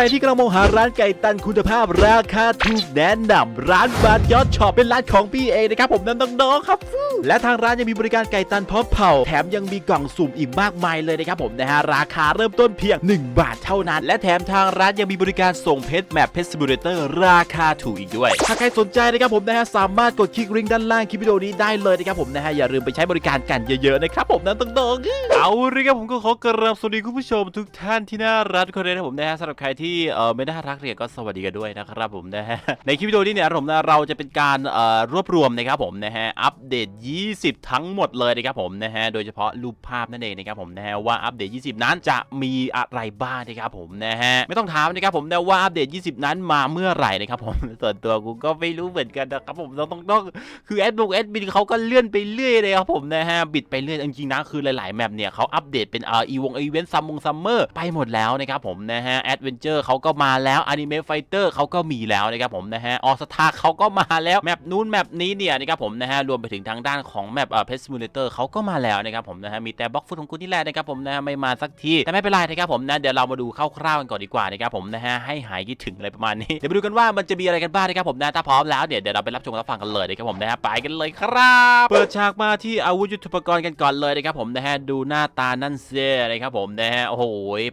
รที่กำลังมองหาร้านไก่ตันคุณภาพราคาถูกแนะนำร้านบาร์ยอดช็อปเป็นร้านของพี่เองนะครับผมน้ำน้องๆครับ และทางร้านยังมีบริการไก่ตันพร้อมเผาแถมยังมีกล่องสุ่มอีกมากมายเลยนะครับผมนะฮะราคาเริ่มต้นเพียง 1 บาทเท่านั้น และแถมทางร้านยังมีบริการส่งเพชรแมปเพชรซิมูเลเตอร์ราคาถูกอีกด้วย ถ้าใครสนใจนะครับผมนะฮะสามารถกดคลิกลิงก์ด้านล่างคลิปวิดีโอนี้ได้เลยนะครับผมนะฮะอย่าลืมไปใช้บริการกันเยอะๆนะครับผมน้ำน้องๆเอาเลยครับผมก็ขอกราบสวัสดีคุณผู้ชมทุกท่านที่น่ารักทุกคนเลยนะผมนะฮะสำหรับใครที่เออไม่น่ารักเนี่ยก็สวัสดีกันด้วยนะครับผมนะฮะในคลิปวิดีโอนี้เนี่ยผมนะเราจะเป็นการเอ่อรวบรวมนะครับผมนะฮะอัปเดต 20 ทั้งหมดเลยนะครับผมนะฮะโดยเฉพาะรูปภาพนั่นเองนะครับผมนะฮะว่าอัปเดต 20 นั้นจะมีอะไรบ้างนะครับผมนะฮะไม่ต้องถามนะครับผมนะว่าอัปเดต 20 นั้นมาเมื่อไหร่นะครับผมส่วนตัวกูก็ไม่รู้เหมือนกันนะครับผมต้องต้องต้องคือแอดบงแอดบินเขาก็เลื่อนไปเรื่อยเลยครับผมนะฮะบิดไปเรื่อยจริงๆนะคือหลายๆแมปเนี่ยเขาอัปเดตเป็นเอ่ออีวงอีเวนต์ซัมมงซัมเมอร์ไปหมดแล้วนะครับผมนะฮะแอดเวนเจอร์เขาก็มาแล้วอนิเมะไฟเตอร์เขาก็มีแล้วนะครับผมนะฮะออสตาเขาก็มาแล้วแมปนู้นแมปนี้เนี่ยนะครับผมนะฮะรวมไปถึงทางด้านของแมปเอ่อเพสซิมูเลเตอร์เขาก็มาแล้วนะครับผมนะฮะมีแต่บล็อกฟุตของคุณนี่แหละนะครับผมนะฮะไม่มาสักทีแต่ไม่เป็นไรนะครับผมนะเดี๋ยวเรามาดูคร่าวๆกันก่อนดีกว่านะครับผมนะฮะให้หายคิดถึงอะไรประมาณนี้เดี๋ยวมาดูกันว่ามันจะมีอะไรกันบ้างนะครับผมนะถ้าพร้อมแล้วเนี่ยเดี๋ยวเราไปรับชมรับฟังกันเลยนะครับผมนะฮะไปกันเลยครับเปิดฉากมาที่อาวุธยุทโธปกรณ์กันก่อนเลยนะครับผมนะฮะดูหน้าตานั่นเสียนะครับผมนะฮะโอ้โห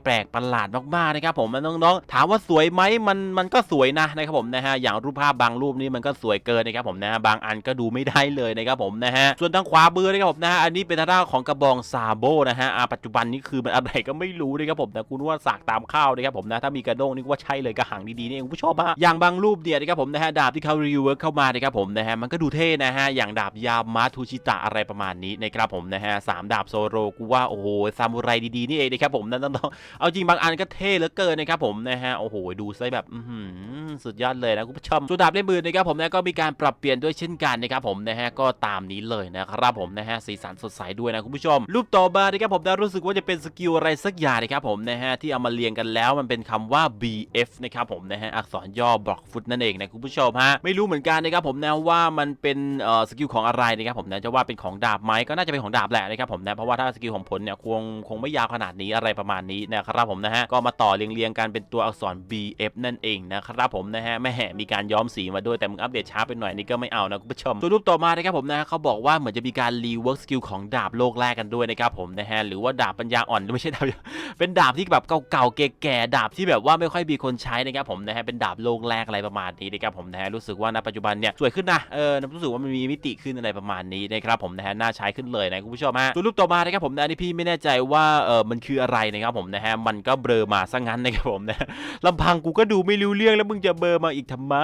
แปลกประหลาดมากๆนะครับผมน้องๆ ถามว่าสวยไหมมันมันก็สวยนะนะครับผมนะฮะอย่างรูปภาพบางรูปนี้มันก็สวยเกินนะครับผมนะฮะบางอันก็ดูไม่ได้เลยนะครับผมนะฮะส่วนทางขวามือนะครับผมนะฮะอันนี้เป็นทางด้านของกระบองซาโบนะฮะปัจจุบันนี้คือมันอะไรก็ไม่รู้นะครับผมแต่คุณว่าสากตามข้าวนะครับผมนะถ้ามีกระด้งนี่ก็ว่าใช่เลยกระหังดีๆนี่เองผู้ชมฮะอย่างบางรูปเนี่ยนะครับผมนะฮะดาบที่เขารีเวิร์กเข้ามานะครับผมนะฮะมันก็ดูเท่นะฮะอย่างดาบยามาทูชิตะอะไรประมาณนี้นะครับผมนะฮะสามดาบโซโรกูว่าโอ้โหซามูไรดีๆนี่เองนะครับผมนั่นต้องเอาจริงบางอันก็เท่เหลือเกินนะครับผมนะฮะโอ้โหดูซะแบบสุดยอดเลยนะคุณผู้ชมส่วนดาบเล่มมือนะครับผมนะก็มีการปรับเปลี่ยนด้วยเช่นกันนะครับผมนะฮะก็ตามนี้เลยนะครับผมนะฮะสีสันสดใสด้วยนะคุณผู้ชม รูปต่อมานะครับผมนะรู้สึกว่าจะเป็นสกิลอะไรสักอย่างนะครับผมนะฮะที่เอามาเรียงกันแล้วมันเป็นคำว่า BF นะครับผมนะฮะอักษรย่อบล็อกฟุตนั่นเองนะคุณผู้ชมฮะไม่รู้เหมือนกันนะครับผมนะว่ามันเป็นสกิลของอะไรนะครับผมนะจะว่าเป็นของดาบไหมก็น่าจะเป็นของดาบแหละนะครับผมนะเพราะว่าถ้าสกิลของผลเนี่ยคงคงไม่ยาวขนาดนี้อะไรประมาณนี้นะครับผมนะฮะก็มาต่อเรียงๆกันเป็นตัวอักษร BF นั่นเองนะครับผมนะฮะแม่แห่มีการย้อมสีมาด้วยแต่มึงอัปเดตช้าไปหน่อยนี่ก็ไม่เอานะคุณผู้ชมส่วนรูปต่อมานะครับผมนะเขาบอกว่าเหมือนจะมีการรีเวิร์กสกิลของดาบโลกแรกกันด้วยนะครับผมนะฮะหรือว่าดาบปัญญาอ่อนไม่ใช่ดาบเป็นดาบที่แบบเก่าๆแก่ๆดาบที่แบบว่าไม่ค่อยมีคนใช้นะครับผมนะฮะเป็นดาบโลกแรกอะไรประมาณนี้นะครับผมนะฮะรู้สึกว่าณปัจจุบันเนี่ยสวยขึ้นนะเออรู้สึกว่ามันมีมิติขึ้นอะไรประมาณนี้นะครับผมนะฮะน่าใช้ขึ้นเลยนะคุณผู้ชมฮะส่วนรูปต่อมานะครับผมนะนี่พี่ไม่แน่ใจว่าเออมันคืออะไรนะครับผมนะฮะมันก็เบลอมาซะงั้นนะครับผมนะลำพังกูก็ดูไม่รู้เรื่องแล้วมึงจะเบอร์มาอีกทำไม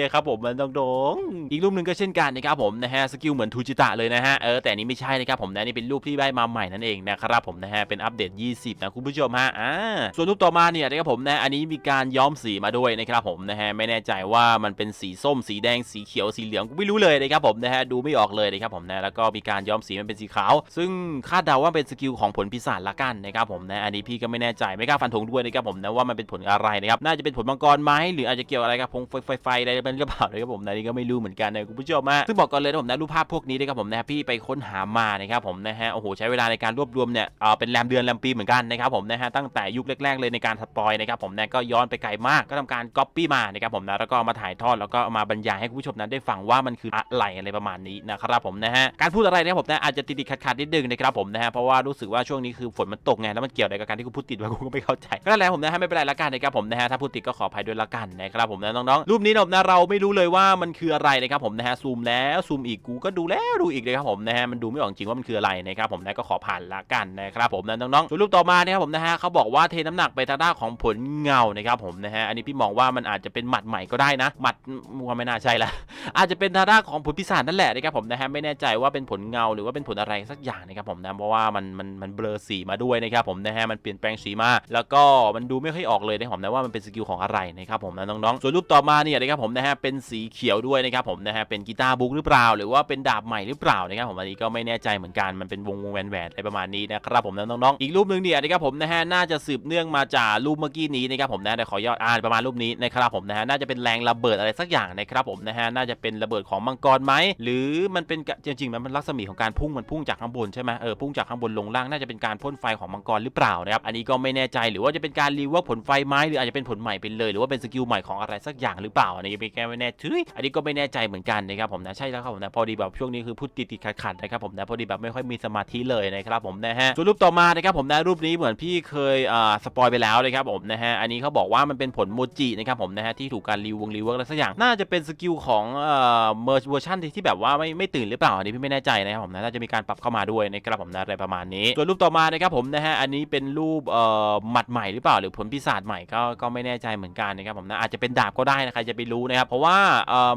นะครับผมมันต้องโดงอีกรูปหนึ่งก็เช่นกันนะครับผมนะฮะสกิลเหมือนทูจิตะเลยนะฮะเออแต่นี้ไม่ใช่นะครับผมนะนี่เป็นรูปที่ได้มาใหม่นั่นเองนะครับผมนะฮะเป็นอัปเดต 20 นะคุณผู้ชมฮะอ่าส่วนรูปต่อมาเนี่ยนะครับผมนะอันนี้มีการย้อมสีมาด้วยนะครับผมนะฮะไม่แน่ใจว่ามันเป็นสีส้มสีแดงสีเขียวสีเหลืองกูไม่รู้เลยนะครับผมนะฮะดูไม่ออกเลยนะครับผมนะแล้วก็มีการย้อมสีมันเป็นสีขาว ซึ่งคาดเดาว่าเป็นสกิลของผลพิศาจละกันนะครับผมนะอันนี้พี่ก็ไม่แน่ใจไม่กล้าฟันธงด้วยนะครับผมนะว่ามันเป็นผลอะไรนะครับน่าจะเป็นผลมังกรไหมหรืออาจจะเกี่ยวอะไรกับพงไฟไฟไฟอะไรเป็นหรือเปล่านะครับผมนะนี่ก็ไม่รู้เหมือนกันนะคุณผู้ชมฮะซึ่งบอกก่อนเลยนะผมนะรูปภาพพวกนี้นะครับผมนะพี่ไปค้นหามานะครับผมนะฮะโอ้โหใช้เวลาในการรวบรวมเนี่ยเออเป็นแรมเดือนแรมปีเหมือนกันนะครับผมนะฮะตั้งแต่ยุคแรกๆเลยในการสปอยนะครับผมนะก็ย้อนไปไกลมากก็ทำการก๊อปปี้มานะครับผมนะแล้วก็มาถ่ายทอดแล้วก็มาบรรยายให้คุณผู้ชมนั้นได้ฟังว่ามันคืออะไรอะไรประมาณนี้นะครับผมนะฮะการพูดอะไรนี่ยผมนะอาจจะติดๆขัดๆนิดนึงนะครับผมนะฮะเพราะว่ารู้สึกว่าช่วงนี้คือฝนมันตกไงแล้วมันเกี่ยวอะไรกับการที่กูพูดติดวะกูก็ไม่เข้าใจก็แหละผมนะฮะไม่เป็นไรละกันนะครับผมนะฮะถ้าพูดติดก็ขออภัยด้วยละกันนะครับผมนะน้องๆรูปนี้ผมนะเราไม่รู้เลยว่ามันคืออะไรนะครับผมนะฮะซูมแล้วซูมอีกกูก็ดูแล้วดูอีกนะครับผมนะฮะมันดูไม่ออกจริงว่ามันคืออะไรนะครับผมนะก็ขอผ่านละกันนะครับผมนะน้องๆส่วนรูปต่อมานะครับผมนะฮะเขาบอกว่าเทน้ำหนักไปทางด้านของผลเงานะครับผมนะฮะอันนี้พี่มองว่ามันอาจจะเป็นหมัดใหม่ก็ได้นะหมัดมัวไม่น่าใช่ละอาจจะเป็นทางด้านของผลพิศาจนั่นแหละนะครับผมนะฮะไม่แน่ใจว่าเป็นผลเงาหรือว่าเป็นผลอะไรสักอย่างนะครับผมนะเพราะว่ามันมันมันเบลอสีมาด้วยนะครับผมนะฮะมันเปลี่ยนแปลงสีมาแล้วก็มันดูไม่ค่อยออกเลยนะผมนะว่ามันเป็นสกิลของอะไรนะครับผมนะน้องๆส่วนรูปต่อมาเนี่ยนะครับผมนะฮะเป็นสีเขียวด้วยนะครับผมนะฮะเป็นกีตาร์บุ๊กหรือเปล่า หรือว่าเป็นดาบใหม่หรือเปล่านะครับผมอันนี้ก็ไม่แน่ใจเหมือนกันมันเป็นวงวงแหวนแหวนอะไรประมาณนี้นะครับผมนะน้องๆอีกรูปหนึ่งเนี่ยนะครับผมนะฮะน่าจะสืบเนื่องมาจากรูปเมื่อกี้นี้นะครับผมนะเดี๋ยวขอยอดอ่านประมาณรูปนี้นะครับผมนะฮะน่าจะเป็นแรงระเบิดอะไรสักอย่างนะครับผมนะฮะน่าจะเป็นระเบิดของมังกรไหมหรือมันเป็นจริงๆมันมันลักษณะของการพุ่งมันพุ่งจากข้างบนใช่ไหมเออพุ่งจากข้างบนลงล่างน่าจะเป็นการพ่นไฟของมังกรหรือเปล่านะครับอันนี้ก็ไม่แน่ใจหรือว่าจะเป็นการรีเวิร์กผลไฟไหมหรืออาจจะเป็นผลใหม่ไปเลย หรือว่าเป็นสกิลใหม่ของอะไรสักอย่างหรือเปล่าอันนี้ไม่แก้ไม่แน่ทึยอันนี้ก็ไม่แน่ใจเหมือนกันนะครับผมนะใช่แล้วครับผมนะพอดีแบบช่วงนี้คือพูดติดติดขัดขัดๆนะครับผมนะพอดีแบบไม่ค่อยมีสมาธิเลยนะครับผมนะฮะส่วนรูปต่อมานะครับผมนะรูปนี้เหมือนพี่เคยอ่าสปอยไปแล้วนะครับผมนะฮะอันนี้เขาบอกว่ามันเป็นผลโมจินะครับผมนะฮะที่ถูกการรีวงรีเวิร์กอะไรสักอย่างน่าจะเป็นสกิลของเอ่อเมอร์เวอร์ชันที่แบบว่าไม่ไม่ตื่นหรือเปล่าอันนี้พี่ไม่แน่ใจนะครับผมนะน่าจะมีการปรับเข้ามาด้วยนะครับผมนะอะไรประมาณนี้ ส่วนรูปต่อมานะครับผมนะฮะอันนี้เป็นรูปเอ่อหมัดใหม่หรือเปล่าหรือผลปีศาจใหม่ก็ก็ไม่แน่ใจเหมือนกันนะครับผมนะอาจจะเป็นดาบก็ได้นะใครจะไปรู้นะครับ เพราะว่า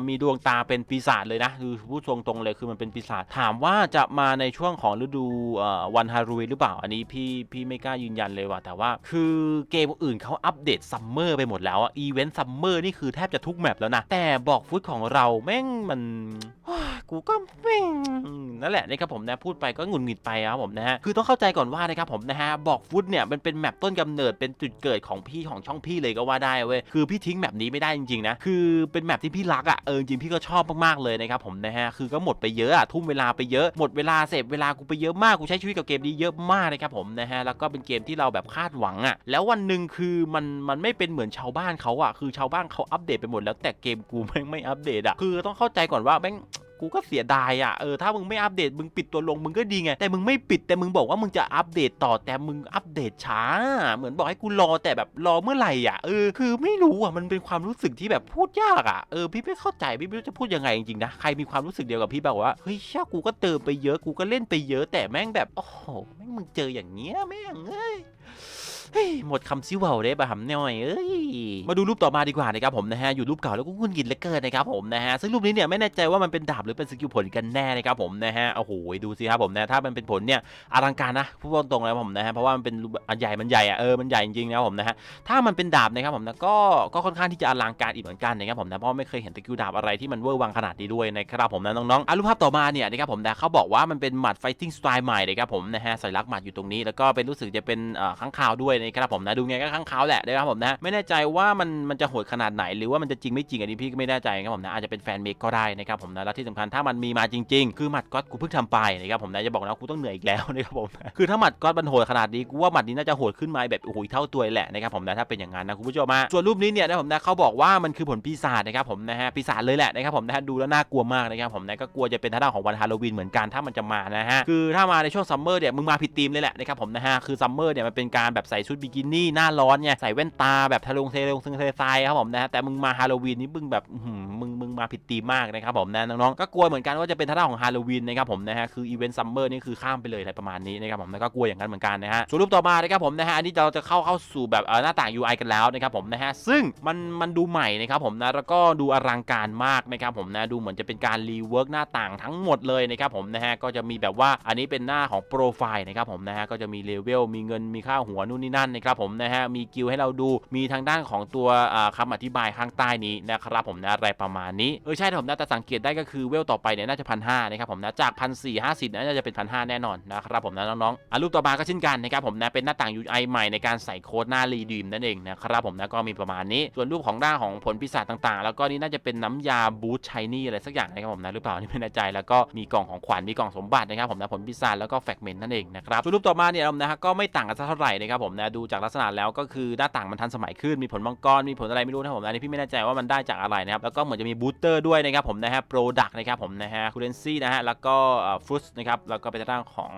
มีดวงตาเป็นปีศาจเลยนะคือพูดตรงๆเลยคือมันเป็นปีศาจถามว่าจะมาในช่วงของฤดูวันฮาโลวีนหรือเปล่าอันนี้พี่พี่ไม่กล้ายืนยันเลยว่ะแต่ว่า คือเกมอื่นเขาอัปเดตซัมเมอร์ไปหมดแล้วอะอีเวนต์ซัมเมอร์นี่คือแทบจะทุกแมปแล้วนะแต่บอกฟุตของเราแม่งมัน กูก็แม่นั่นแหละนะครับผมนะพูดไปก็หงุดหงิดไปครับผมนะฮะคือต้องเข้าใจก่อนว่านะครับผมนะฮะบอกฟุตเนี่ยมันเป็นแมปต้นกำเนิดเป็นจุดเกิดของพี่ของช่องพี่เลยก็ว่าได้เว้ยคือพี่ทิ้งแมปนี้ไม่ได้จริงๆนะคือเป็นแมปที่พี่รักอะเออจริงพี่ก็ชอบมากๆเลยนะครับผมนะฮะคือก็หมดไปเยอะอะทุ่มเวลาไปเยอะหมดเวลาเสพเวลากูไปเยอะมากกูใช้ชีวิตกับเกมนี้เยอะมากนะครับผมนะฮะแล้วก็เป็นเกมที่เราแบบคาดหวังอะแล้ววันหนึ่งคือมันมันไม่เป็นเหมือนชาวบ้านเขาอะคือชาวบ้านเขาอัปเดตไปหมดแล้วแต่เกมกูแม่งไม่อัปเดตอะคือต้องเข้าใจก่อนว่าแม่ง กูก็เสียดายอะเออถ้ามึงไม่อัปเดตมึงปิดตัวลงมึงก็ดีไงแต่มึงไม่ปิดแต่มึงบอกว่ามึงจะอัปเดตต่อแต่มึงอัปเดตช้า เหมือนบอกให้กูรอแต่แบบรอเมื่อไหร่อะเออคือไม่รู้อะมันเป็นความรู้สึกที่แบบพูดยากอะเออพี่ไม่เข้าใจพี่ไม่รู้จะพูดยังไงจริงๆนะใครมีความรู้สึกเดียวกับพี่แบบว่าเฮ้ยเช่ากูก็เติมไปเยอะกูก็เล่นไปเยอะแต่แม่งแบบโอ้โหแม่งมึงเจออย่างเงี้ยแม่งเอ้ย หมดคำซิเวาได้ปะหำหน่อยเอ้ยมาดูรูปต่อมาดีกว่านะครับผมนะฮะอยู่รูปเก่าแล้วก็งุนกินเลเกินนะครับผมนะฮะซึ่งรูปนี้เนี่ยไม่แน่ใจว่ามันเป็นดาบหรือเป็นสกิลผลกันแน่นะครับผมนะฮะโอ้โหดูสิครับผมนะถ้ามันเป็นผลเนี่ยอลังการนะพูดตรงๆแล้วผมนะฮะเพราะว่ามันเป็นอันใหญ่มันใหญ่อะเออมันใหญ่จริงๆนะผมนะฮะถ้ามันเป็นดาบนะครับผมนะก็ก็ค่อนข้างที่จะอลังการอีกเหมือนกันนะครับผมนะเพราะไม่เคยเห็นสกิลดาบอะไรที่มันเวอร์วังขนาดนี้ด้วยนะครับผมนะน้องๆอะรูปภาพต่อมาเนี่ยนะครับผมนะเขาบอกว่ามันเป็นหมัด fighting style ใหม่นะครับผมนะฮะสัญลักษณ์หมัดอยู่ตรงนี้แล้วก็เป็นรู้สึกจะเป็นข้างคาวด้วยนะครับผมนะดูไงก็ข้างคาแหละนะครับผมนะไม่แน่ใจว่ามันมันจะโหดขนาดไหน หรือว่ามันจะจริงไม่จริงอันนี้พี่ก็ไม่แน่ใจนะครับผมนะอาจจะเป็นแฟนเมคก็ได้นะครับผมนะและที่สำคัญถ้ามันมีมาจริง ๆ คือหมัดก๊อตกูเพิ่งทำไปนะครับผมนะจะบอกนะกูต้องเหนื่อยอีกแล้วนะครับผมนะคือถ้าหมัดก๊อตมันโหดขนาดนี้กูว่าหมัดนี้น่าจะโหดขึ้นมาแบบโอ้โหเท่าตัวแหละนะครับผมนะถ้าเป็นอย่างนั้นนะคุณผู้ชมมาส่วนรูปนี้เนี่ยนะผมนะเขาบอกว่ามันคือผลปีศาจนะครับผมนะฮะปีศาจเลยแหละนะครับผมนะฮะดูแล้วน่ากลัวมากนะครับผมนะก็กลัวจะเป็นทางด้าของวันฮาโลวีนเหมือนกันถ้ามันจะมานะฮะคือถ้ามาในช่วงซัมเมอร์เนี่ยมึงมาผิดธีมเลยแหละนะครับผมนะฮะคือซัมเมอร์เนี่ยมันเป็นการแบบใส่ชุดบิกินี่หน้าร้อนไงใส่แว่นตาแบบทะลงเทลงซึงเททรายครับผมนะฮะแต่มึงมาฮาโลวีนนี่มึงแบบมึงมึงมาผิดธีมมากนะครับผมนะน้องๆก็กลัวเหมือนกันว่าจะเป็นทางด้าของฮาโลวีนนะครับผมนะฮะคืออีเวนต์ซัมเมอร์นี่คือข้ามไปเลยอะไรประมาณนี้นะครับผมแล้วก็กลัวอย่างนั้นเหมือนกันนะฮะส่วนรูปต่อมานะครับผมนะฮะอันนี้เราจะเข้าเข้าสู่แบบเอ่อหน้าต่าง UI กันแล้วนะครับผมนะฮะซึ่งมันมันดูใหม่นะครับผมนะแล้วก็ดูอลังการมากนะครับผมนะดูเหมือนจะเป็นการรีเวิร์กหน้าต่างทั้งหมดเลยนะครับผมนะฮะก็จะมีแบบว่าอันนี้เป็นหน้าของโปรไฟล์นะครับผมนะฮะก็จะมีเลเวลมีเงินมีค่าหัวนู่นนี่นั่นนะครับผมนะฮะมีกิลให้เราดูมีทางด้านของตัวอ่าคำอธิบายข้างใต้นี้นะครับผมนะอะไรประมาณนี้เออใช่แต่ผมนะแต่สังเกตได้ก็คือเวลต่อไปเนี่ยน่าจะพันห้านะครับผมนะจากพันสี่ห้าสิบน่าจะเป็นพันห้าแน่นอนนะครับผมนะน้องๆอะรูปต่อมาก็เช่นกันนะครับผมนะเป็นหน้าต่าง UI ใหม่ในการใส่โค้ดหน้ารีดีมนั่นเองนะครับผมนะก็มีประมาณนี้ส่วนรูปของด้านของผลปีศาจต่างๆ แล้วก็นี่น่าจะเป็นน้ำยาบูทชายนี่อะไรสักอย่างนะครับผมนะหรือเปล่านี่ไม่แน่ใจแล้วก็มีกล่องของขวัญมีกล่องสมบัตินะครับผมนะผลปีศาจแล้วก็แฟกเมนต์นั่นเองนะครับส่วนรูปต่อมาเนี่ยนะฮะก็ไม่ต่างกันเท่าไหร่นะครับผมนะดูจากลักษณะแล้วก็คือหน้าต่างมันทันสมัยขึ้นมีผลมังกรมีผลอะไรไม่รู้นะผมนะอันนี้พี่ไม่แน่ใจว่ามันได้จากอะไรนะครับแล้วก็เหมือนจะมีบูสเตอร์ด้วยนะครับผมนะฮะโปรดักนะครับผมนะฮะคูเรนซี่นะฮะแล้วก็ฟรุตนะครับแล้วก็เป็นทางด้านของ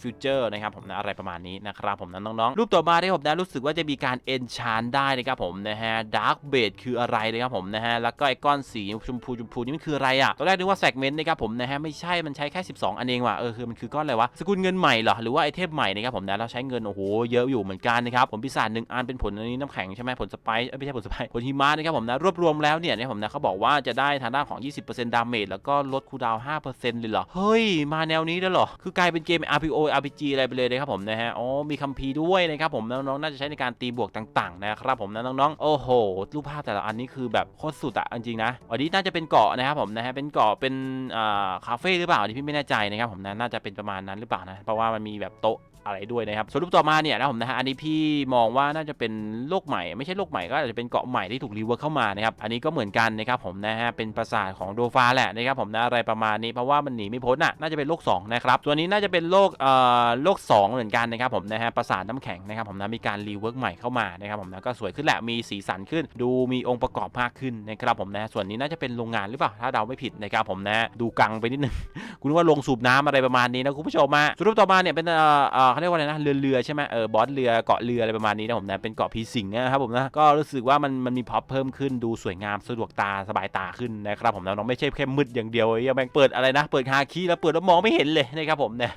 ฟิวเจอร์นะครับผมนะอะไรประมาณนี้นะครับผมนะน้องๆรูปต่อมาที่ผมนะรู้สึกว่าจะมีการเอนชานได้นะครับผมนะฮะดาร์กเบดคืออะไรนะครับผมนะฮะแล้วก็ไอก้อนสีชมพูชมพูนี่มันคืออะไรอะตอนแรกนึกว่าแซกเมนต์นะครับผมนะฮะไม่ใช่มันใช้แค่ 12 อันเองว่ะเออคือมันคือก้อนอะไรวะสกุลเงินใหม่เหรอหรือว่าไอเทมใหม่นะครับผมนะเราใช้เงินโอ้โหเยอะอยู่เหมือนกันนะครับผมพิศาจหนึ่งอันเป็นผลอันนี้น้ำแข็งใช่ไหมผลสไปซ์ไม่ใช่ผลสไปซ์ผลหิมะนะครับผมนะรวบรวมแล้วเนี่ยเนะครับผมนะเขาบอกว่าจะได้ทางด้านของ 20%ดาเมจแล้วก็ลดคูดาวน์5%เลยเหรอ เฮ้ย มาแนวนี้แล้วเหรอ คือกลายเป็นเกม RPO RPG อะไรไปเลยนะครับผมนะฮะอ๋อมีคัมภีร์ด้วยนะครับผมน้องๆน่าจะใช้ในการตีบวกต่างๆนะครับผมนะน้องๆโอ้โหรูปภาพแต่ละอันนี้คือแบบโคตรสุดอะจริงนะอันนี้น่าจะเป็นเกาะนะครับผมนะฮะเป็นเกาะเป็นอ่าคาเฟ่หรือเปล่าอันนี้พี่ไม่แน่ใจนะครับผมนะน่าจะเป็นประมาณนั้นหรือเปล่านะเพราะว่ามันมีแบบโต๊ะ อะไรด้วยนะครับส่วนรูปต่อมาเนี่ยนะผมนะฮะอันนี้พี่มองว่าน่าจะเป็นโลกใหม่ ไม่ใช่โลกใหม่ก็อาจจะเป็นเกาะใหม่ที่ถูกรีเวิร์คเข้ามานะครับอันนี้ก็เหมือนกันนะครับผมนะฮะเป็นปราสาทของโดฟาแหละนะครับผมนะอะไรประมาณนี้เพราะว่ามันหนีไม่พ้นอะน่าจะเป็นโลก2นะครับตัวนี้น่าจะเป็นโลกเอ่อโลก 2 เหมือนกันนะครับผมนะฮะปราสาทน้ำแข็งนะครับผมนะมีการรีเวิร์คใหม่เข้ามานะครับผมนะก็สวยขึ้นแหละมีสีสันขึ้น ดูมีองค์ประกอบมากขึ้นนะครับผมนะส่วนนี้น่าจะเป็นโรงงานหรือเปล่าถ้าเดาไม่ผิดนะครับผมนะดูกังไปนิดนึงคุณว่าลงสูบน้ำอะไรประมาณนี้นะคุณผู้ชมมาสรูปต่อมาเนี่ยเป็นเอ่อเขาเรียกว่าอะไรนะเรือเรือใช่ไหมเออบอสเรือเกาะเรืออะไรประมาณนี้นะผมนะเป็นเกาะพีสิงนะครับผมนะก็รู้สึกว่ามันมันมีพ็อปเพิ่มขึ้นดูสวยงามสะดวกตาสบายตาขึ้นนะครับผมนะน้องไม่ใช่แค่มืดอย่างเดียวไอ้แม่งเปิดอะไรนะเปิดฮาคีแล้วเปิดแล้วมองไม่เห็นเลยนะครับผมนะ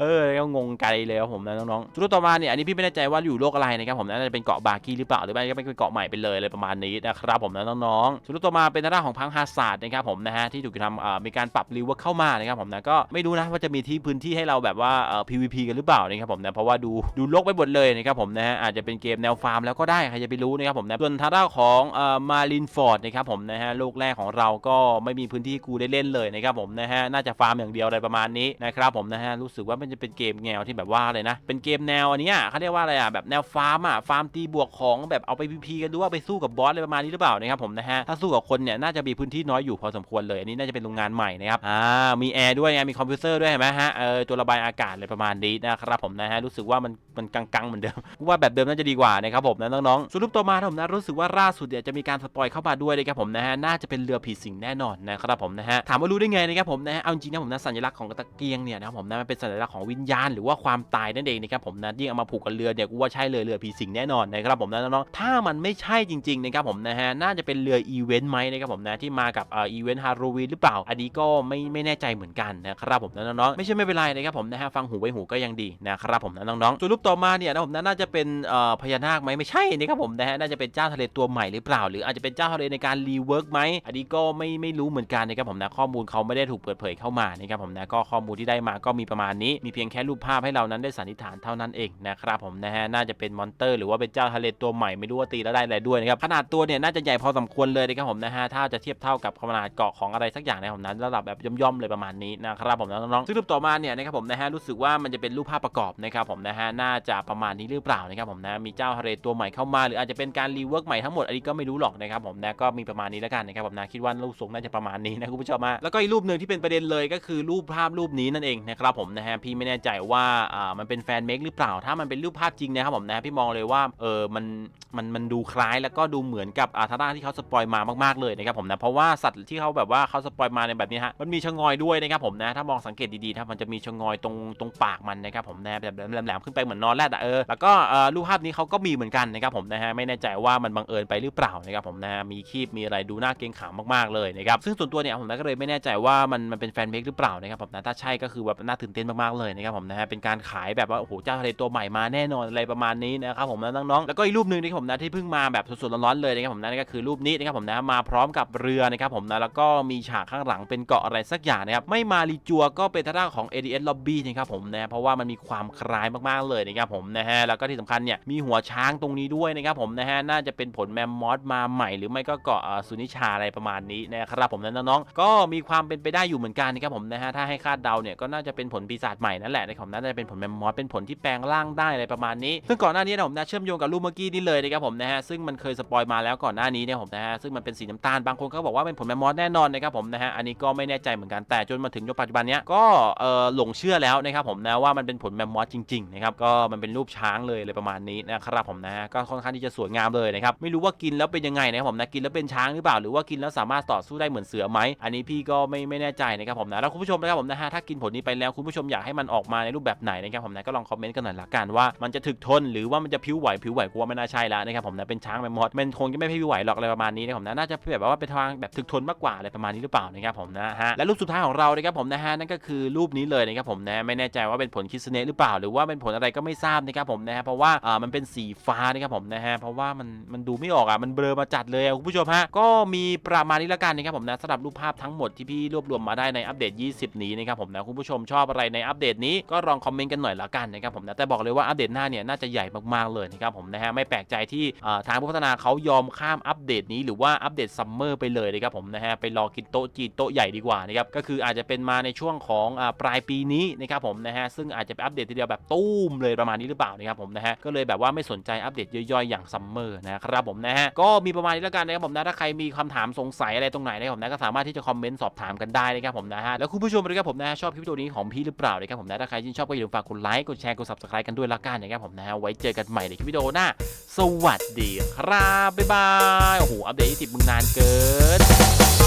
เออแล้วงงไกลเลยครับผมนะน้องๆส่วนต่อมาเนี่ยอันนี้พี่ไม่แน่ใจว่าอยู่โลกอะไรนะครับผมนะจะเป็นเกาะบาคีหรือเปล่าหรือไม่ก็เป็นเกาะใหม่ไปเลยอะไรประมาณนี้นะครับผมนะน้องๆส่วนต่อมาเป็นทางด้าของพังฮาศาสตร์นะครับผมนะฮะที่ถูกทำเอ่อมีการปรับรีเวิร์คเข้ามานะครับผมนะก็ไม่รู้นะว่าจะมีที่พื้นที่ให้เราแบบว่าเอ่อ PVP กันหรือเปล่านะครับผมนะเพราะว่าดูดูลกไปหมดเลยนะครับผมนะฮะอาจจะเป็นเกมแนวฟาร์มแล้วก็ได้ใครจะไปรู้นะครับผมนะส่วนทางด้าของเอ่อมารินฟอร์ดนะครับผมนะฮะโลกแรกของเราก็ไม่มีพื้นที่กูได้เล่นเลยนะครับผมนะฮะน่าจะฟาร์มอย่างเดียวอะไรประมาณนี้นะครับผมนะฮะรู้สึกว่ามันจะเป็นเกมแนวที่แบบว่าอะไรนะเป็นเกมแนวอันนี้เขาเรียกว่าอะไรอะแบบแนวฟาร์มอะฟาร์มตีบวกของแบบเอาไป PVP กันดูว่าไปสู้กับบอสอะไรประมาณนี้หรือเปล่านะครับผมนะฮะถ้าสู้กับคนเนี่ยน่าจะมีพื้นที่น้อยอยู่พอสมควรเลยอันนี้น่าจะเป็นโรงงานใหม่นะครับอ่ามีแอร์ด้วยไงมีคอมพิวเตอร์ด้วยเห็นไหมฮะเออตัวระบายอากาศอะไรประมาณนี้นะครับับผมนะฮะรู้สึกว่ามันมันกังๆเหมือนเดิมว่าแบบเดิมน่าจะดีกว่านะครับผมนะน้องๆสรุปต่อมาผมนะรู้สึกว่าล่าสุดเนี่ยจะมีการสปอยเข้ามาด้วยนะครับผมนะฮะน่าจะเป็นเรือผีสิงแน่นอนนะครับผมนะฮะถามว่ารู้ได้ไงนะครับผมนะฮะเอาจริงนะผมนะสัญลักษณ์ของตะเกียงเนี่ยนะครับผมนะมันเป็นสัญลักษณ์ของวิญญาณหรือว่าความตายนั่นเองนะครับผมนะยิ่งเอามาผูกกับเรือเนี่ยกูว่าใช่เลยเรือผีสิงแน่นอนนะครับผมนะน้องๆถ้ามันไม่ใช่จริงๆนะครับผมนะฮะน่าจะเป็นเรืออีเวนต์ไหมนะครับผมนะที่มากับเอ่ออีเวนต์ฮาโลวีนหรือเปล่า อันนี้ก็ไม่ไม่แน่ใจเหมือนกันนะครับผมนะน้องๆไม่ใช่ไม่เป็นไรนะครับผมนะฮะฟังหูไว้หูก็ยังดีนะครับผมนะน้องๆส่วนรูปต่อมาเนี่ยนะผมน่าจะเป็นพญานาคไหมไม่ใช่นะครับผมนะฮะน่าจะเป็นเจ้าทะเลตัวใหม่หรือเปล่า หรืออาจจะเป็นเจ้าทะเลในการรีเวิร์กไหมอันนี้ก็ไม่ไม่รู้เหมือนกันนะครับผมนะข้อมูลเขาไม่ได้ถูกเปิดเผยเข้ามานะครับผมนะก็ข้อมูลที่ได้มาก็มีประมาณนี้มีเพียงแค่รูปภาพให้เรานั้นได้สันนิษฐานเท่านั้นเองนะครับผมนะฮะน่าจะเป็นมอนเตอร์หรือว่าเป็นเจ้าทะเลตัวใหม่ไม่รู้ว่าตีแล้วได้อะไรด้วยนะครับขนาดตัวเนี่ยน่าจะใหญ่พอสมควรเลยนะครับผมนะฮะถ้าจะเทียบเท่ากับขนาดเกาะของอะไรสักอย่างนะผมนั้นระดับแบบย่อมๆเลยประมาณนี้นะครับผมน้องๆซึ่งรูปต่อมาเนี่ยนะครับผมนะฮะรู้สึกว่ามันจะเป็นรูปภาพประกอบนะครับผมนะฮะน่าจะประมาณนี้หรือเปล่านะครับผมนะมีเจ้าทะเลตัวใหม่เข้ามา หรืออาจจะเป็นการรีเวิร์กใหม่ทั้งหมดอันนี้ก็ไม่รู้หรอกนะครับผมนะก็มีประมาณนี้แล้วกันนะครับผมนะคิดว่ารูปทรงน่าจะประมาณนี้นะคุณผู้ชมมาแล้วก็อีกรูปหนึ่งที่เป็นประเด็นเลยก็คือรูปภาพรูปนี้นั่นเองนะครับผมนะฮะพี่ไม่แน่ใจว่าอ่ามันเป็นแฟนเมคหรือเปล่า ถ้ามันเป็นรูปภาพจริงนะครับผมนะพี่มองเลยว่าเออมันมันมันดูคล้ายแล้วก็ดูเหมือนกับอาทาร่าที่เขาสปอยมามากๆเลยนะครับผมนะเพราะว่าสัตว์ที่เขาแบบว่าเขาสปอยมาในแบบนี้ฮะมันมีชะงอยด้วยนะครับผมนะถ้ามองสังเกตดีๆถ้ามันจะมีชะงอยตรงตรงปากมันนะครับผมนะแบบแหลมๆขึ้นไปเหมือนนอนแรดอะเออแล้วก็รูปภาพนี้เขาก็มีเหมือนกันนะครับผมนะฮะไม่แน่ใจว่ามันบังเอิญไปหรือเปล่านะครับผมนะมีคีบมีอะไรดูน่าเกรงขามมากๆเลยนะครับซึ่งส่วนตัวเนี่ยผมนะก็เลยไม่แน่ใจว่ามันมันเป็นแฟนเมคหรือเปล่านะครับผมนะถ้าใช่ก็คือแบบน่าตื่นเต้นมากๆเลยนะครับผมนะฮะเป็นการขายแบบว่าโอ้โหเจ้าทะเลตัวใหม่มาแน่นอนอะไรประมาณนี้นะครับผมนะน้องๆแล้วก็อีกรูปหนึ่งที่ผมนะที่เพิ่งมาแบบสดๆร้อนๆเลยนะครับผมนะนั่นก็คือรูปนี้นะครับผมนะมาพร้อมกับเรือนะครับผมนะแล้วก็มีฉากข้างหลังเป็นเกาะอะไรสักอย่างนะครับไม่มารีจัวก็เป็นทางด้าของ ADS Lobby นะครับผมนะเพราะว่ามันมีความคล้ายมากๆเลยนะครับผมนะฮะแล้วก็ที่สำคัญเนี่ยมีหัวช้างตรงนี้ด้วยนะครับผมนะฮะน่าจะเป็นผลแมมมอสมาใหม่ หรือไม่ก็เกาะสุนิชาอะไรประมาณนี้นะครับผมนะน้องๆก็มีความเป็นไปได้อยู่เหมือนกันนะครับผมนะฮะถ้าให้คาดเดาเนี่ยก็น่าจะเป็นผลปีศาจใหม่นั่นแหละนะครับน่าจะเป็นผลแมมมอสเป็นผลที่แปลงร่างได้อะไรประมาณนี้ ซึ่งก่อนหน้านี้นะผมนะเชื่อมโยงกับรูปเมื่อกี้นี่เลยนะครับผมนะฮะซึ่งมันเคยสปอยมาแล้วก่อนหน้านี้เนี่ยผมนะฮะซึ่งมันเป็นสีน้ำตาลบางคนก็บอกว่าเป็นผลแมมมอสแน่นอนนะครับผมนะฮะอันนี้ก็ไม่แน่ใจเหมือนกันแต่จนมาถึงยุคปัจจุบันเนี้ยก็เออหลงเชื่อแล้วนะครับผมนะว่ามันเป็นผลแมมมอสจริงๆนะครับก็มันเป็นรูปช้างเลยเลยประมาณนี้นะครับผมนะฮะก็ค่อนข้างที่จะสวยงามเลยนะครับไม่รู้ว่ากินแล้วเป็นยังไงนะครับผมนะกินแล้วเป็นช้างหรือเปล่าหรือว่ากินแล้วสามารถต่อสู้ได้เหมือนเสือไหมอันนี้พี่ก็ไม่ไม่แน่ใจนะครับผมนะแล้วคุณผู้ชมนะครับผมนะฮะถ้ากินผลนี้ไปแล้วคุณผู้ชมอยากให้มันออกมาในรูปแบบไหนนะครับผมนะก็ลองคอมเมนต์กันหน่อยละกันว่ามันจะถึกทนหรือว่ามันจะผิวไหวผิวไหวกูว่าไม่น่าใช่แล้วนะครับผมนะเป็นช้างแมมมอสมันคงจะไม่ผิวไหวหรอกอะไรประมาณนี้นะครับผมนะน่าจะแบบว่าเป็นทางแบบถึกทนมากกว่าอะไรประมาณนี้หรือเปล่านะครับผมนะฮะและรูปสุดท้ายของเรานะครับผมนะฮะนั่นก็คือรูปนี้เลยนะครับผมนะไม่แน่ใจว่าเป็นผลคิสเนหรือเปล่า หรือว่าเป็นผลอะไรก็ไม่ทราบนะครับผมนะฮะเพราะว่าอ่ามันเป็นสีฟ้านะครับผมนะฮะเพราะว่ามันมันดูไม่ออกอะมันเบลอมาจัดเลยคุณผู้ชมฮะก็มีประมาณนี้ละกันนะครับผมนะสำหรับรูปภาพทั้งหมดที่พี่รวบรวมมาได้ในอัปเดต 20 นี้นะครับผมนะคุณผู้ชมชอบอะไรในอัปเดตนี้ก็ลองคอมเมนต์กันหน่อยละกันนะครับผมนะแต่บอกเลยว่าอัปเดตหน้าเนี่ยน่าจะใหญ่มากๆเลยนะครับผมนะฮะไม่แปลกใจที่อ่าทางผู้พัฒนาเขายอมข้ามอัปเดตนี้หรือว่าอัปเดตซัมเมอร์ไปเลยนะครับผมนะฮะไปรอกินโต๊ะจีนโต๊ะใหญ่ดีกว่านะครับก็คืออาจจะเป็นมาในช่วงของอ่าปลายปีนี้นะครับผมนะฮะซึ่งอาจจะไปอัปเดตทีเดียวแบบตู้มเลยประมาณนี้หรือเปล่านะครับผมนะฮะก็เลยแบบว่าไม่สนใจอัปเดตย่อยๆอย่างซัมเมอร์นะครับผมนะฮะก็มีประมาณนี้แล้วกันนะครับผมนะถ้าใครมีคำถามสงสัยอะไรตรงไหนนะครับผมนะก็สามารถที่จะคอมเมนต์สอบถามกันได้นะครับผมนะฮะแล้วคุณผู้ชมนะครับผมนะฮะชอบคลิปวิดีโอนี้ของพี่หรือเปล่านะครับผมนะถ้าใครชื่นชอบก็อย่าลืมฝากกดไลค์กดแชร์กด subscribe กันด้วยละกันนะครับผมนะฮะไว้เจอกันใหม่ในคลิปวิดีโอหน้า สวัสดีครับบ๊ายบายโอ้โหอัปเดต20มึงนานเกิน